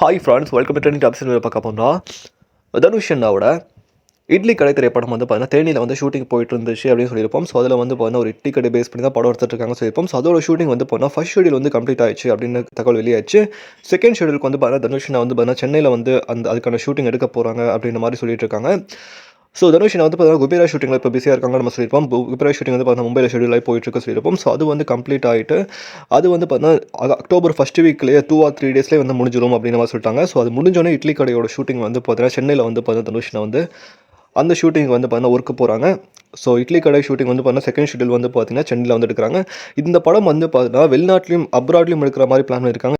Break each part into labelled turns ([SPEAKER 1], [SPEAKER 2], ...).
[SPEAKER 1] Hi friends welcome to trending tops பார்க்க போனால் தனுஷ் அண்ணாவோட இட்லி கடை திரைப்படம் வந்து பார்த்தீங்கன்னா தேனியில் வந்து ஷூட்டிங் போயிட்டு இருந்துச்சு அப்படின்னு சொல்லியிருப்போம். ஸோ அதில் வந்து பார்த்தீங்கன்னா ஒரு இட்லி கடை பேஸ் பண்ணி தான் படம் எடுத்துட்டு இருக்காங்க சொல்லியிருப்போம். ஸோ அதோட ஷூட்டிங் வந்து போனால் ஃபஸ்ட் ஷெடியூல் வந்து கம்ப்ளீட் ஆயிடுச்சு அப்படின்னு தகவல் வெளியாச்சு செகண்ட் ஷெடியூலுக்கு வந்து பார்த்தீங்கன்னா தனுஷ் அண்ணா வந்து பார்த்தீங்கன்னா சென்னையில் வந்து அந்த அதுக்கான ஷூட்டிங் எடுக்க போகிறாங்க அப்படின்ற மாதிரி சொல்லிட்டு இருக்காங்க. ஸோ தனுஷ் நான் வந்து பார்த்தீங்கன்னா குபேரா ஷூட்டிங்கில் இப்போ பிஸியாக இருக்காங்க நம்ம சொல்லியிருப்போம் குபேரா ஷூட்டிங் வந்து பார்த்தீங்கன்னா மும்பையில் ஷெடியூல் ஆகி போயிட்டு இருக்க சொல்லியிருப்போம் ஸோ அது வந்து கம்ப்ளீட் ஆகிட்டு அது வந்து பார்த்தீங்கன்னா அக்டோபர் ஃபஸ்ட் வீக்லேயே டூ ஆர் த்ரீ டேஸ்லேயே வந்து முடிஞ்சிடும் அப்படின்னு மாதிரி சொல்லிட்டாங்க ஸோ அது முடிஞ்சோடனே இட்லி கடையோட ஷூட்டிங் வந்து பார்த்தீங்கன்னா சென்னையில் வந்து பார்த்தீங்கன்னா தனுஷ்னா வந்து அந்த ஷூட்டிங் வந்து பார்த்தீங்கன்னா ஒர்க்கு போகிறாங்க ஸோ இட்லி கடை ஷூட்டிங் வந்து பார்த்தீங்கன்னா செகண்ட் ஷெடியூல் வந்து பார்த்தீங்கன்னா சென்னையில் வந்து எடுக்கிறாங்க இந்த படம் வந்து பார்த்தீங்கன்னா வெளிநாட்டிலையும் அப்ராட்லையும் எடுக்கிற மாதிரி பிளான் இருக்காங்க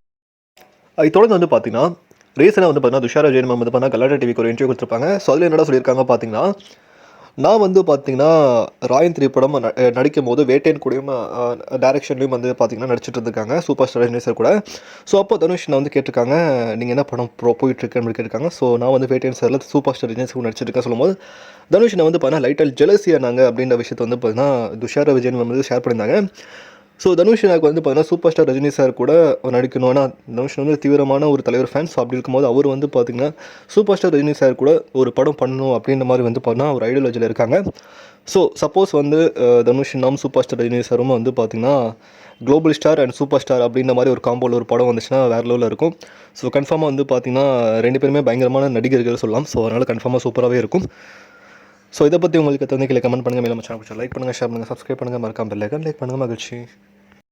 [SPEAKER 1] அது தொடர்ந்து வந்து பார்த்தீங்கன்னா ரீசனாக வந்து பார்த்தீங்கன்னா துஷாரா ஜெயின் மேம் வந்து பார்த்தீங்கன்னா கலாட்டா டிவிக்கு ஒரு இன்டர்வியூ கொடுத்துருப்பாங்க. ஸோ அதில் என்னடா சொல்லியிருக்காங்க பார்த்தீங்கன்னா நான் வந்து பார்த்தீங்கன்னா ராயன் திரைப்படம் ந- நடிக்கும் போது வேட்டையன் கூடயும் டேரக்ஷன்லையும் வந்து பார்த்தீங்கன்னா நடிச்சிட்டு இருந்திருக்காங்க சூப்பர் ஸ்டார் ரஜினி சார் கூட. ஸோ அப்போ தனுஷ் நான் வந்து கேட்டிருக்காங்க நீங்கள் என்ன படம் ப்ரோ போயிட்டுருக்கேன் அப்படின்னு கேட்டிருக்காங்க. ஸோ நான் வந்து வேட்டையன் சாரில் சூப்பர் ஸ்டார் ரஜினி சார் நடிச்சிருக்கேன் சொல்லும்போது தனுஷ் நான் வந்து பார்த்தீங்கன்னா லைட்டாக ஜெலசியாக நாங்கள் அப்படின்ற விஷயத்தை வந்து பார்த்தீங்கன்னா துஷார விஜயன் மேம் வந்து ஷேர் பண்ணியிருந்தாங்க. ஸோ தனுஷ் எனக்கு வந்து பார்த்தீங்கன்னா சூப்பர் ஸ்டார் ரஜினி சார் கூட நடிக்கணும் ஆனால் தனுஷ் வந்து தீவிரமான ஒரு தலைவர் ஃபேன்ஸ் அப்படி இருக்கும்போது அவர் வந்து பார்த்தீங்கன்னா சூப்பர் ஸ்டார் ரஜினி சார் கூட ஒரு படம் பண்ணணும் அப்படின்ற மாதிரி வந்து பார்த்தீங்கன்னா ஒரு ஐடியாலஜியில் இருக்காங்க. ஸோ சப்போஸ் வந்து தனுஷ் நாம் சூப்பர் ஸ்டார் ரஜினி சாரும் வந்து பார்த்தீங்கன்னா global star and super star அப்படின்ற மாதிரி ஒரு காம்போவில் ஒரு படம் வந்துச்சுன்னா வேறு லெவலில் இருக்கும். ஸோ கன்ஃபார்மாக வந்து பார்த்தீங்கன்னா ரெண்டு பேருமே பயங்கரமான நடிகர்கள் சொல்லலாம். ஸோ அதனால் கன்ஃபார்மாக சூப்பராகவே இருக்கும். ஸோ இதை பற்றி உங்களுக்கு தெரிஞ்ச கீழே கமெண்ட் பண்ணுங்கள் மேலே சேனல் லைக் பண்ணுங்கள் ஷேர் பண்ணுங்கள் சப்ஸ்கிரைப் பண்ணுங்கள் மறக்காம பெல் லைக் பண்ணுங்கள் மகிழ்ச்சி.